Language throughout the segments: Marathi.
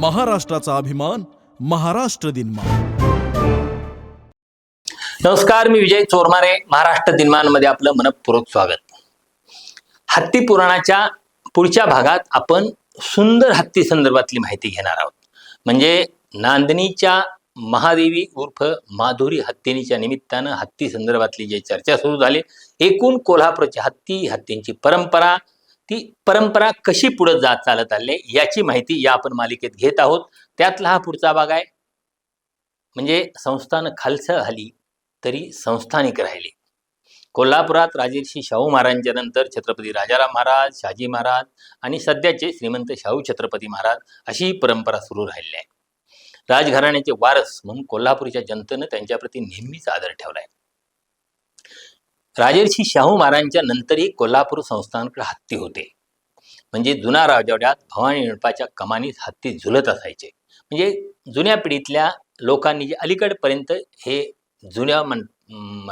महाराष्ट्राचा अभिमान महाराष्ट्र दिनमान. नमस्कार मी विजय चोरमारे महाराष्ट्र दिनमानमध्ये आपलं मनपूर्वक स्वागत. हत्ती पुराणाच्या पुढच्या भागात आपण सुंदर हत्ती संदर्भातली माहिती घेणार आहोत. म्हणजे नांदणीच्या महादेवी उर्फ माधुरी हत्तीनीच्या निमित्तानं हत्ती संदर्भातली जी चर्चा सुरू झाली एकूण कोल्हापूरची हत्ती हत्तींची परंपरा ती परंपरा कशी पुढे जात चालत आली याची माहिती या आपण मालिकेत घेत आहोत. त्यातला हा पुढचा भाग आहे. म्हणजे संस्थान खालचं हली तरी संस्थानिक राहिले. कोल्हापुरात राजर्षी शाहू महाराजांच्या नंतर छत्रपती राजाराम महाराज शहाजी महाराज आणि सध्याचे श्रीमंत शाहू छत्रपती महाराज अशी ही परंपरा सुरू राहिली आहे. राजघराण्याचे वारस म्हणून कोल्हापूरच्या जनतेनं त्यांच्याप्रती नेहमीच आदर ठेवलाय राजर्षी शाहू महाराजांच्या नंतरही कोल्हापूर संस्थानकडे हत्ती होते. म्हणजे जुना राजवाड्यात भवानी मंडपाच्या कमानीत हत्ती झुलत असायचे. म्हणजे जुन्या पिढीतल्या लोकांनी जे अलीकडपर्यंत हे जुन्या मन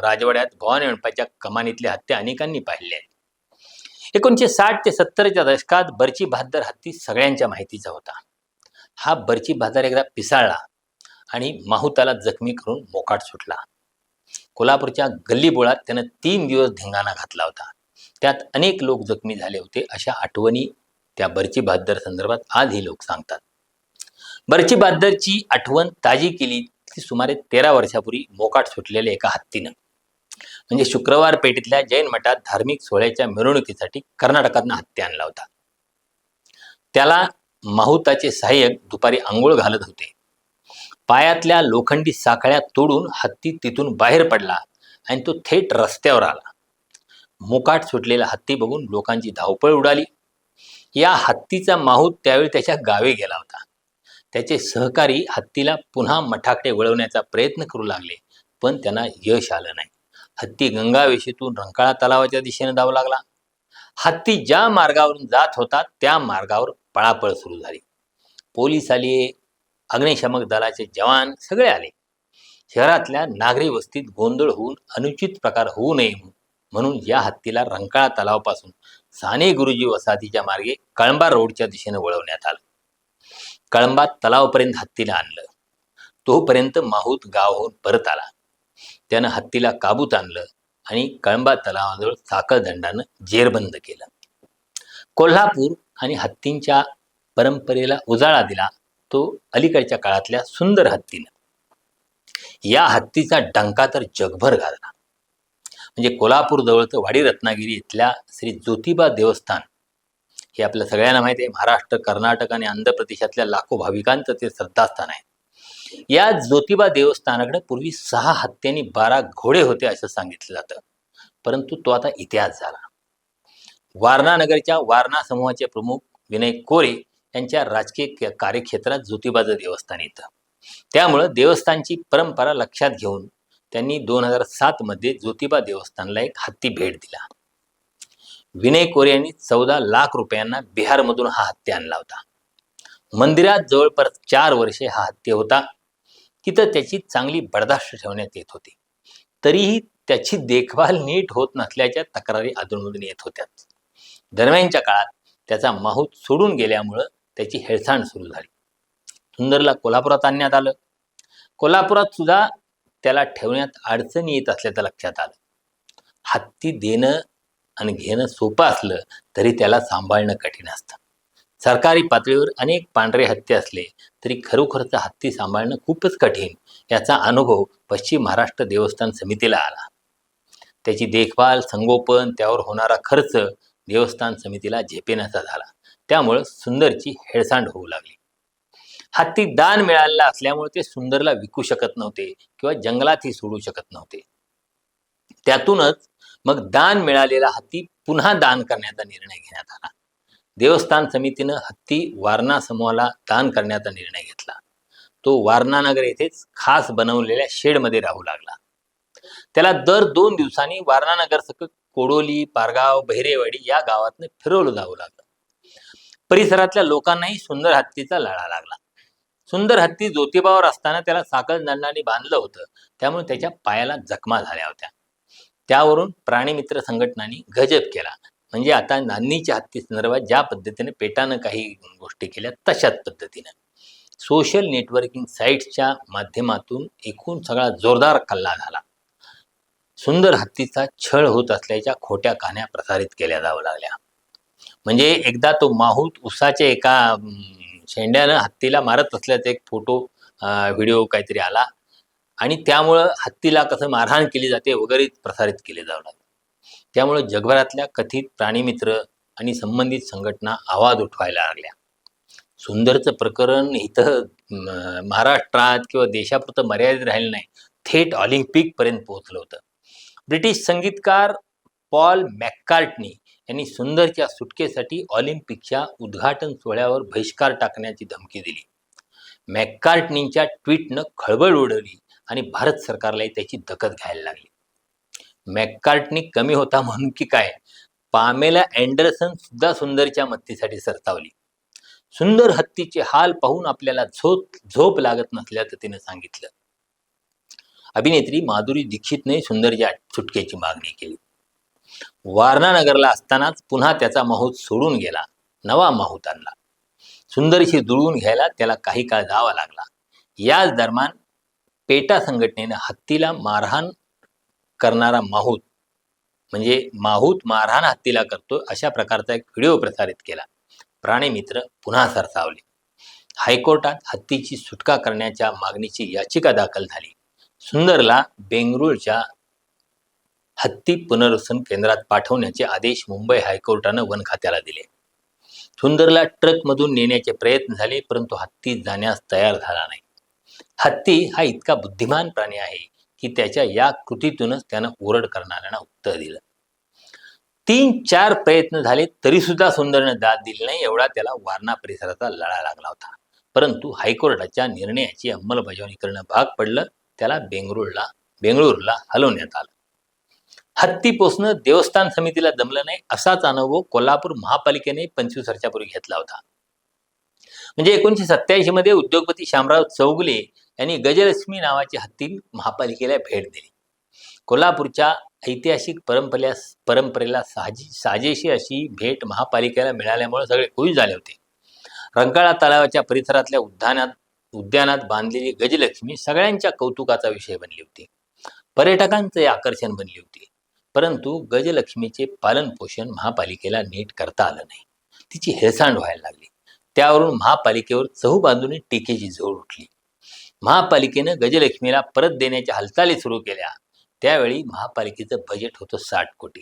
राजवाड्यात भवानी मंडपाच्या कमानीतले हत्ती अनेकांनी पाहिले आहेत. एकोणीसशे साठ ते सत्तरच्या दशकात बर्ची बहादर हत्ती सगळ्यांच्या माहितीचा होता. हा बर्ची बहादर एकदा पिसाळला आणि माहुताला जखमी करून मोकाट सुटला. कोल्हापूरच्या गल्लीबोळात त्यानं तीन दिवस धिंगाणा घातला होता. त्यात अनेक लोक जखमी झाले होते अशा आठवणी त्या बर्ची बहादर संदर्भात आजही लोक सांगतात. बर्ची बहादरची आठवण ताजी केली ती सुमारे तेरा वर्षापूर्वी मोकाट सुटलेल्या एका हत्तीनं. म्हणजे शुक्रवार पेठेतल्या जैन मठात धार्मिक सोहळ्याच्या मिरवणुकीसाठी कर्नाटकातनं हत्ती आणला होता. त्याला माहुताचे सहाय्यक दुपारी आंघोळ घालत होते. पायातल्या लोखंडी साखळ्या तोडून हत्ती तिथून बाहेर पडला आणि तो थेट रस्त्यावर आला. मोकाट सुटलेला हत्ती बघून लोकांची धावपळ उडाली. या हत्तीचा माहूत त्यावेळी त्याच्या गावी गेला होता. त्याचे सहकारी हत्तीला पुन्हा मठाकडे वळवण्याचा प्रयत्न करू लागले पण त्यांना यश आलं नाही. हत्ती गंगावेशीतून रंकाळा तलावाच्या दिशेने धावू लागला. हत्ती ज्या मार्गावरून जात होता त्या मार्गावर पळापळ सुरू झाली. पोलीस आले अग्निशमक दलाचे जवान सगळे आले. शहरातल्या नागरी वस्तीत गोंधळ होऊन अनुचित प्रकार होऊ नये म्हणून या हत्तीला रंकाळा तलावापासून साने गुरुजी वसाहतीच्या मार्गे कळंबा रोडच्या दिशेने वळवण्यात आलं. कळंबा तलावपर्यंत हत्तीला आणलं. तोपर्यंत माहूत होऊन परत आला. त्यानं हत्तीला काबूत आणलं आणि कळंबा तलावाजवळ साखळदंडानं जेरबंद केलं. कोल्हापूर आणि हत्तींच्या परंपरेला उजाळा दिला तो अलीकडच्या काळातल्या सुंदर हत्तीनं. या हत्तीचा डंका तर जगभर घालला म्हणजे कोल्हापूर जवळचं वाडी रत्नागिरी इथल्या श्री ज्योतिबा देवस्थान हे आपल्या सगळ्यांना माहिती आहे. महाराष्ट्र कर्नाटक आणि आंध्र प्रदेशातल्या लाखो भाविकांचं ते श्रद्धास्थान आहे. या ज्योतिबा देवस्थानाकडे पूर्वी सहा हत्त्यांनी बारा घोडे होते असं सांगितलं जातं. परंतु तो आता इतिहास झाला. वारणा नगरच्या वारणा समूहाचे प्रमुख विनय कोरे यांच्या राजकीय कार्यक्षेत्रात ज्योतिबाचं देवस्थान येतं. त्यामुळं देवस्थानची परंपरा लक्षात घेऊन त्यांनी दोन हजार सात मध्ये ज्योतिबा देवस्थानला एक हत्ती भेट दिला. विनय कोरे यांनी चौदा लाख रुपयांना बिहारमधून हा हत्ती आणला होता. मंदिरात जवळपास चार वर्षे हा हत्ती होता. तिथं त्याची चांगली बर्दाश्त ठेवण्यात येत होती. तरीही त्याची देखभाल नीट होत नसल्याच्या तक्रारी अधूनमधून येत होत्या दरम्यानच्या काळात त्याचा माहूत सोडून गेल्यामुळं त्याची हेळसांड सुरू झाली. सुंदरला कोल्हापुरात आणण्यात आलं. कोल्हापुरात सुद्धा त्याला ठेवण्यात अडचणी येत असल्याचं लक्षात आलं. हत्ती देणं आणि घेणं सोपं असलं तरी त्याला सांभाळणं कठीण असतं. सरकारी पातळीवर अनेक पांढरे हत्ती असले तरी खरोखरचा हत्ती सांभाळणं खूपच कठीण याचा अनुभव पश्चिम महाराष्ट्र देवस्थान समितीला आला. त्याची देखभाल संगोपन त्यावर होणारा खर्च देवस्थान समितीला झेपेण्याचा झाला. त्यामुळं सुंदरची हेळसांड होऊ लागली. हत्ती दान मिळालेला असल्यामुळे ते सुंदरला विकू शकत नव्हते किंवा जंगलातही सोडू शकत नव्हते. त्यातूनच मग दान मिळालेला हत्ती पुन्हा दान करण्याचा निर्णय घेण्यात आला. देवस्थान समितीनं हत्ती वारणा समूहाला दान करण्याचा निर्णय घेतला. तो वारणानगर येथेच खास बनवलेल्या शेडमध्ये राहू लागला. त्याला दर दोन दिवसांनी वारणानगर सकट कोडोली पारगाव बहिरेवाडी या गावातनं फिरवलं जावं लागलं. परिसरातल्या लोकांनाही सुंदर हत्तीचा लळा लागला. सुंदर हत्ती ज्योतिबावर असताना त्याला साखळ दंडाने बांधलं होतं. त्यामुळे त्याच्या पायाला जखमा झाल्या होत्या. त्यावरून प्राणीमित्र संघटनांनी गजब केला. म्हणजे आता नान्नीच्या हत्ती संदर्भात ज्या पद्धतीने पेटानं काही गोष्टी केल्या तशाच पद्धतीनं. सोशल नेटवर्किंग साईट्सच्या माध्यमातून एकूण सगळा जोरदार कल्ला झाला. सुंदर हत्तीचा छळ होत असल्याच्या खोट्या कहाण्या प्रसारित केल्या जाऊ लागल्या. म्हणजे एकदा तो माहूत उसाच्या एका शेंड्यानं हत्तीला मारत असल्याचा एक फोटो व्हिडिओ काहीतरी आला. आणि त्यामुळं हत्तीला कसं मारहाण केली जाते वगैरे प्रसारित केले जाऊ लागले त्यामुळं जगभरातल्या कथित प्राणीमित्र आणि संबंधित संघटना आवाज उठवायला लागल्या. सुंदरचं प्रकरण इथं महाराष्ट्रात किंवा देशापुरतं मर्यादित राहिलं नाही. थेट ऑलिम्पिकपर्यंत पोहोचलं होतं. ब्रिटिश संगीतकार पॉल मॅककार्टनी यांनी सुंदरच्या सुटकेसाठी ऑलिम्पिकच्या उद्घाटन सोहळ्यावर बहिष्कार टाकण्याची धमकी दिली. मॅककार्टनींच्या ट्विटनं खळबळ उडवली आणि भारत सरकारलाही त्याची दखत घ्यायला लागली. मॅककार्टनी कमी होता म्हणून की काय पामेला अँडरसन सुद्धा सुंदरच्या मत्तीसाठी सरतावली. सुंदर हत्तीचे हाल पाहून आपल्याला झोप झोप लागत नसल्याचं तिनं सांगितलं. अभिनेत्री माधुरी दीक्षितने सुंदरच्या सुटकेची मागणी केली. वारणानगरला असतानाच पुन्हा त्याचा माहूत सोडून गेला नवा माहूत आणला. सुंदरशी जुळवून घ्यायला त्याला काही काळ जावा लागला. याच दरम्यान पेटा संघटनेनं हत्तीला मारहाण करणारा माहूत म्हणजे माहूत मारहाण हत्तीला करतो अशा प्रकारचा एक व्हिडिओ प्रसारित केला. प्राणीमित्र पुन्हा सरसावले. हायकोर्टात हत्तीची सुटका करण्याच्या मागणीची याचिका दाखल झाली. सुंदरला बेंगळूरच्या हत्ती पुनर्वसन केंद्रात पाठवण्याचे आदेश मुंबई हायकोर्टानं वन खात्याला दिले. सुंदरला ट्रकमधून नेण्याचे प्रयत्न झाले परंतु हत्ती जाण्यास तयार झाला नाही. हत्ती हा इतका बुद्धिमान प्राणी आहे की त्याच्या या कृतीतूनच त्यानं ओरड करणाऱ्यांना उत्तर दिलं. तीन चार प्रयत्न झाले तरी सुद्धा सुंदरनं दाद दिली नाही एवढा त्याला वारणा परिसराचा लढा लागला होता. परंतु हायकोर्टाच्या निर्णयाची अंमलबजावणी करणं भाग पडलं त्याला बेंगळूरला बेंगळुरूला हलवण्यात आलं. हत्ती पोचणं देवस्थान समितीला जमलं नाही असाच अनुभव कोल्हापूर महापालिकेने पंचवीस वर्षापूर्वी घेतला होता. म्हणजे एकोणीशे सत्याऐंशी मध्ये उद्योगपती शामराव चौगुले यांनी गजलक्ष्मी नावाची हत्ती महापालिकेला भेट दिली. कोल्हापूरच्या ऐतिहासिक परंपरेला परंपरेला साजी साजेशी अशी भेट महापालिकेला मिळाल्यामुळे सगळे खुश झाले होते. रंकाळा तलावाच्या परिसरातल्या उद्यानात उद्यानात बांधलेली गजलक्ष्मी सगळ्यांच्या कौतुकाचा विषय बनली होती. पर्यटकांचे आकर्षण बनली होती. परंतु गजलक्ष्मीचे पालन पोषण महापालिकेला नीट करता आलं नाही. तिची हेळसांड व्हायला लागली. त्यावरून महापालिकेवर चहूबाजूने टीकेची झोड उठली. महापालिकेनं गजलक्ष्मीला परत देण्याच्या हालचाली सुरू केल्या. त्यावेळी महापालिकेचं बजेट होतं साठ कोटी.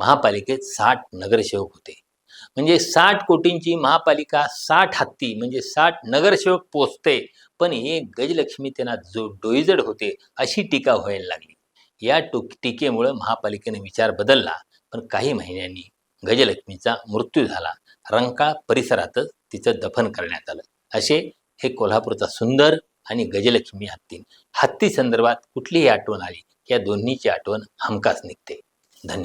महापालिकेत साठ नगरसेवक होते. म्हणजे साठ कोटींची महापालिका साठ हत्ती म्हणजे साठ नगरसेवक पोचते. पण हे गजलक्ष्मी त्यांना जो डोईजड होते अशी टीका व्हायला लागली. या टोक टीकेमुळं महापालिकेने विचार बदलला पण काही महिन्यांनी गजलक्ष्मीचा मृत्यू झाला. रंकाळ परिसरातच तिचं दफन करण्यात आलं. असे हे कोल्हापूरचा सुंदर आणि गजलक्ष्मी हत्ती हत्ती संदर्भात कुठलीही आठवण आली या दोन्हीची आठवण हमखास निघते. धन्यवाद.